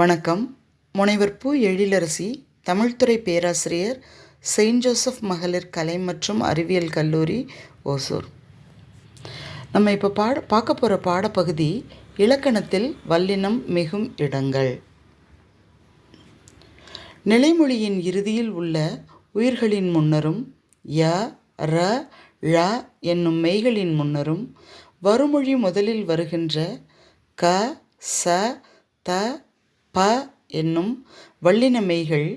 வணக்கம். முனைவர் பு எழிலரசி தமிழ்துறை பேராசிரியர் செயின்ட் ஜோசப் மகளிர் கலை மற்றும் அறிவியல் கல்லூரி ஓசூர். நம்ம இப்போ பாட பார்க்க போகிற பாடப்பகுதி இலக்கணத்தில் வல்லினம் மிகும் இடங்கள். நிலைமொழியின் இறுதியில் உள்ள உயிர்களின் முன்னரும் ய ர ழ என்னும் மெய்களின் முன்னரும் வருமொழி முதலில் வருகின்ற க ச த ப என்னும் வள்ளினமைகள்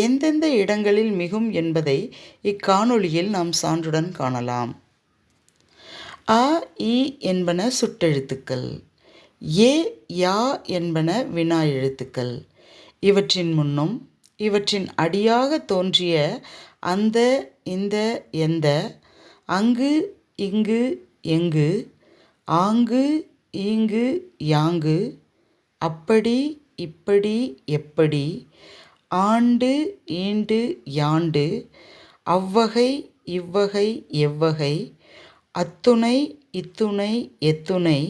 எந்தெந்த இடங்களில் மிகும் என்பதை இக்காணொளியில் நாம் சான்றுடன் காணலாம். அ இ என்பன சுட்டெழுத்துக்கள். ஏ யா என்பன வினா எழுத்துக்கள் இவற்றின் முன்னும் இவற்றின் அடியாக தோன்றிய அந்த இந்த எந்த அங்கு இங்கு எங்கு ஆங்கு ஈங்கு யாங்கு அப்படி இப்படி எப்படி ஆண்டு ஈண்டு யாண்டு அவ்வகை இவ்வகை எவ்வகை அத்துணை இத்துணை எத்துணை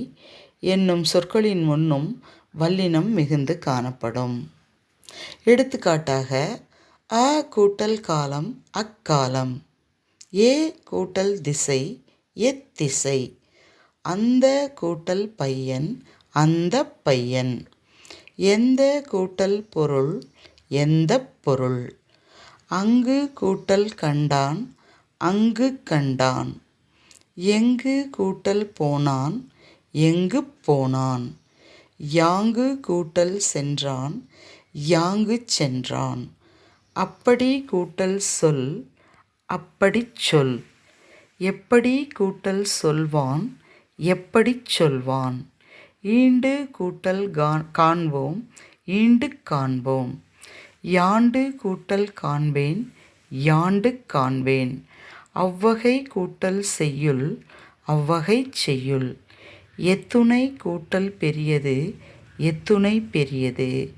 என்னும் சொற்களின் முன்னும் வல்லினம் மிகுந்து காணப்படும். எடுத்துக்காட்டாக அ கூட்டல் காலம் அக்காலம் ஏ கூட்டல் திசை எத்திசை அந்த கூட்டல் பையன் அந்த பையன். எந்த கூட்டல் பொருள் எந்த பொருள்? அங்கு கூட்டல் கண்டான் அங்கு கண்டான். எங்கு கூட்டல் போனான் எங்கு போனான்? யாங்கு கூட்டல் சென்றான் யாங்கு சென்றான். அப்படி கூட்டல் சொல் அப்படிச் சொல். எப்படி கூட்டல் சொல்வான் எப்படிச் சொல்வான்? ஈண்டு கூட்டல் கா- காண்போம். ஈண்டு காண்போம். யாண்டு கூட்டல் காண்பேன் யாண்டு காண்பேன். அவ்வகை கூட்டல் செய்யுள் அவ்வகை செய்யுள். எத்துணை கூட்டல் பெரியது எத்துணை பெரியது.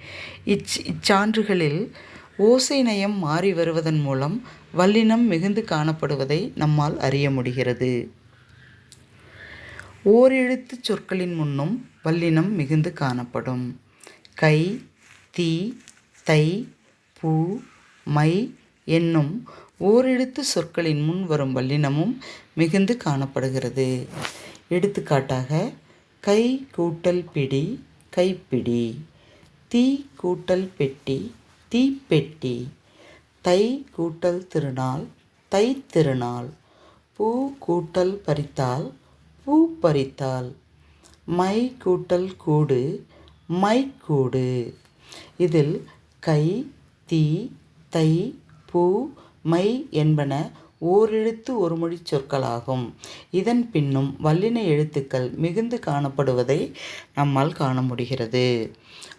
இச் இச்சான்றுகளில் ஓசை நயம் மாறி வருவதன் மூலம் வல்லினம் மிகுந்து காணப்படுவதை நம்மால் அறிய முடிகிறது. ஓரெழுத்துச் சொற்களின் முன்னும் வல்லினம் மிகுந்து காணப்படும். கை தீ தை பூ மை என்னும் ஓரெழுத்து சொற்களின் முன் வரும் வல்லினமும் மிகுந்து காணப்படுகிறது. எடுத்துக்காட்டாக கை கூட்டல் பிடி கைப்பிடி தீ கூட்டல் பெட்டி தீப்பெட்டி தை கூட்டல் திருநாள் தை திருநாள் பூ கூட்டல் பறித்தால் பூ பறித்தால் மை கூட்டல் கூடு மைக்கூடு இதில் கை தீ தை பூ மை என்பன ஓரெழுத்து ஒருமொழி சொற்களாகும். இதன் பின்னும் வல்லின எழுத்துக்கள் மிகுந்து காணப்படுவதை நம்மால் காண முடிகிறது.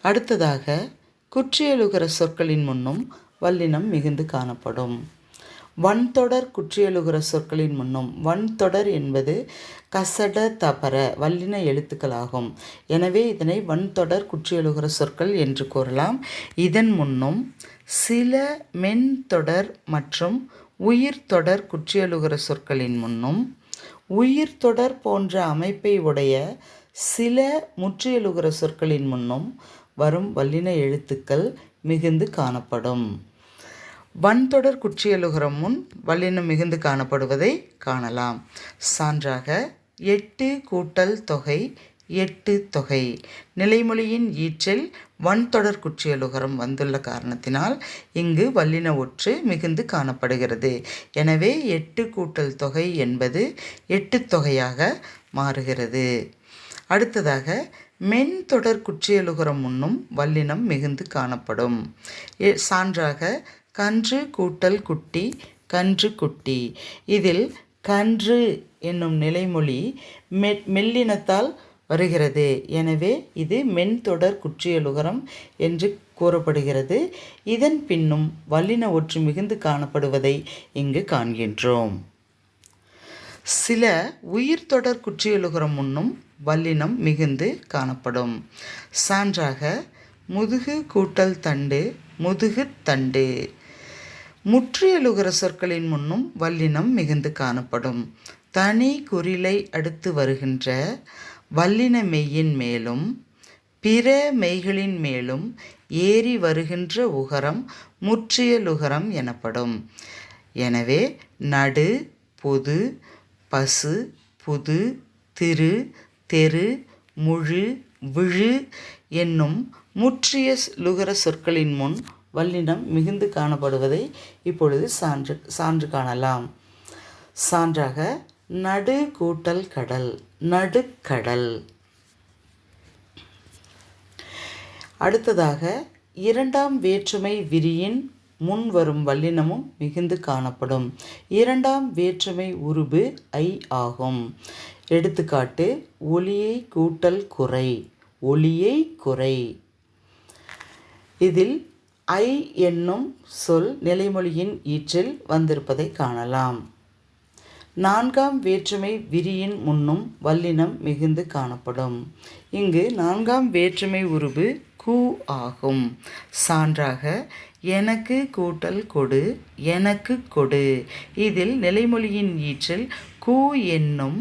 அடுத்ததாக குற்றியலுகிற சொற்களின் முன்னும் வல்லினம் மிகுந்து காணப்படும். வன்தொடர் குற்றியலுகர சொற்களின் முன்னும் வன்தொடர் என்பது கசட தபர வல்லின எழுத்துக்களாகும். எனவே இதனை வன்தொடர் குற்றியலுகர சொற்கள் என்று கூறலாம். இதன் முன்னும் சில மென்தொடர் மற்றும் உயிர்த்தொடர் குற்றியலுகர சொற்களின் முன்னும் உயிர்த்தொடர் போன்ற அமைப்பை உடைய சில முற்றியலுகர சொற்களின் முன்னும் வரும் வல்லின எழுத்துக்கள் மிகுந்து காணப்படும். வன்தொடர் குற்றியலுகரம் முன் வல்லினம் மிகுந்து காணப்படுவதை காணலாம். சான்றாக எட்டு கூட்டல் தொகை எட்டு தொகை. நிலைமொழியின் ஈற்றில் வன்தொடர் குற்றியலுகரம் வந்துள்ள காரணத்தினால் இங்கு வல்லின ஒற்று மிகுந்து காணப்படுகிறது. எனவே எட்டு கூட்டல் தொகை என்பது எட்டு தொகையாக மாறுகிறது. அடுத்ததாக மென் தொடர் குற்றியலுகரம் முன்னும் வல்லினம் மிகுந்து காணப்படும். எ- சான்றாக கன்று கூட்டல் குட்டி கன்று குட்டி. இதில் கன்று என்னும் நிலைமொழி மெ மெல்லினத்தால் வருகிறது. எனவே இது மென்தொடர் குற்றியலுகரம் என்று கூறப்படுகிறது. இதன் பின்னும் வல்லின ஒற்று மிகுந்து காணப்படுவதை இங்கு காண்கின்றோம். சில உயிர்த்தொடர் குற்றியலுகரம் முன்னும் வல்லினம் மிகுந்து காணப்படும். சான்றாக முதுகு கூட்டல் தண்டு முதுகு தண்டு. முற்றியலுகர சொற்களின் முன்னும் வல்லினம் மிகுந்து காணப்படும். தனி குறிலை அடுத்து வருகின்ற வல்லின மெய்யின் மேலும் பிற மெய்களின் மேலும் ஏறி வருகின்ற உகரம் முற்றியலுகரம் எனப்படும். எனவே நடு பொது பசு புது திரு தெரு முழு விழு என்னும் முற்றிய லுகர சொற்களின் முன் வல்லினம் மிகுந்து காணப்படுவதை இப்பொழுது சான்று சான்று காணலாம். சான்றாக நடு கூட்டல் கடல் நடுக்கடல். அடுத்ததாக இரண்டாம் வேற்றுமை விரியின் முன் வரும் வல்லினமும் மிகுந்து காணப்படும். இரண்டாம் வேற்றுமை உருபு ஐ ஆகும். எடுத்துக்காட்டு ஒளியை கூட்டல் குறை ஒளியை குறை. இதில் ஐ என்னும் சொல் நிலைமொழியின் ஈற்றில் வந்திருப்பதை காணலாம். நான்காம் வேற்றுமை விரியின் முன்னும் வல்லினம் மிகுந்து காணப்படும். இங்கு நான்காம் வேற்றுமை உருவு கு ஆகும். சான்றாக எனக்கு கூட்டல் கொடு எனக்கு கொடு. இதில் நிலைமொழியின் ஈற்றில் கு என்னும்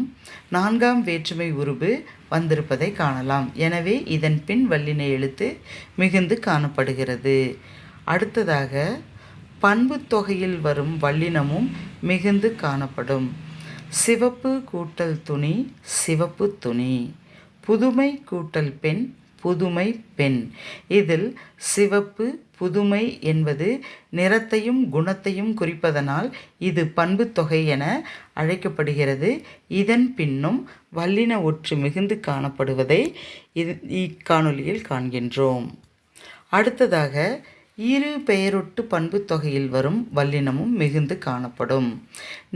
நான்காம் வேற்றுமை உருவு வந்திருப்பதை காணலாம். எனவே இதன் பின் வல்லின எழுத்து மிகுந்து காணப்படுகிறது. அடுத்ததாக பண்பு தொகையில் வரும் வல்லினமும் மிகுந்து காணப்படும். சிவப்பு கூட்டல் துணி சிவப்பு துணி. புதுமை கூட்டல் பெண் புதுமை பெண். இதில் சிவப்பு புதுமை என்பது நிறத்தையும் குணத்தையும் குறிப்பதனால் இது பண்பு தொகை என அழைக்கப்படுகிறது. இதன் பின்னும் வல்லின ஒற்று மிகுந்து காணப்படுவதை இது இக்காணொலியில் காண்கின்றோம். அடுத்ததாக இரு பெயரொட்டு பண்பு தொகையில் வரும் வல்லினமும் மிகுந்து காணப்படும்.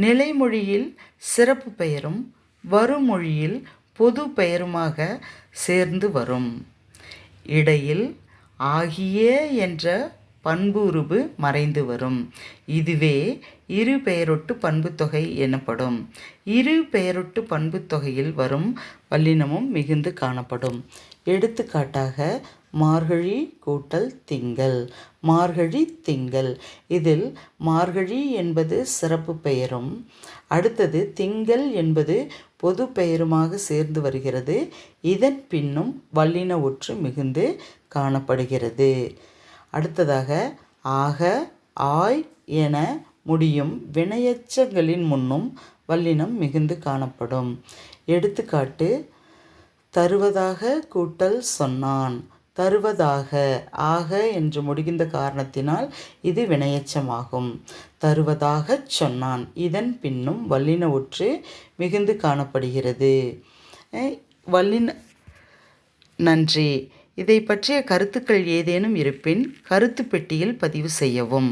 நிலைமொழியில் சிறப்பு பெயரும் வருமொழியில் பொது பெயருமாக சேர்ந்து வரும். இடையில் ஆகிய என்ற பண்புருபு மறைந்து வரும். இதுவே இரு பெயரொட்டு பண்புத்தொகை எனப்படும். இரு பெயரொட்டு பண்புத்தொகையில் வரும் வல்லினமும் மிகுந்து காணப்படும். எடுத்துக்காட்டாக மார்கழி கூட்டல் திங்கள். மார்கழி திங்கள். இதில் மார்கழி என்பது சிறப்பு பெயரும். அடுத்தது திங்கள் என்பது பொது பெயருமாக சேர்ந்து வருகிறது. இதன் பின்னும் வல்லின ஒற்று மிகுந்து காணப்படுகிறது. அடுத்ததாக ஆக ஆய் என முடியும் வினையச்சங்களின் முன்னும் வல்லினம் மிகுந்து காணப்படும். எடுத்துக்காட்டு தருவதாக கூட்டல் சொன்னான். தருவதாக ஆக என்று முடிகின்ற காரணத்தினால் இது வினையச்சமாகும். தருவதாகச் சொன்னான். இதன் பின்னும் வல்லின ஒற்று மிகுந்து காணப்படுகிறது. வல்லின நன்றி. இதை பற்றிய கருத்துக்கள் ஏதேனும் இருப்பின் கருத்து பெட்டியில் பதிவு செய்யவும்.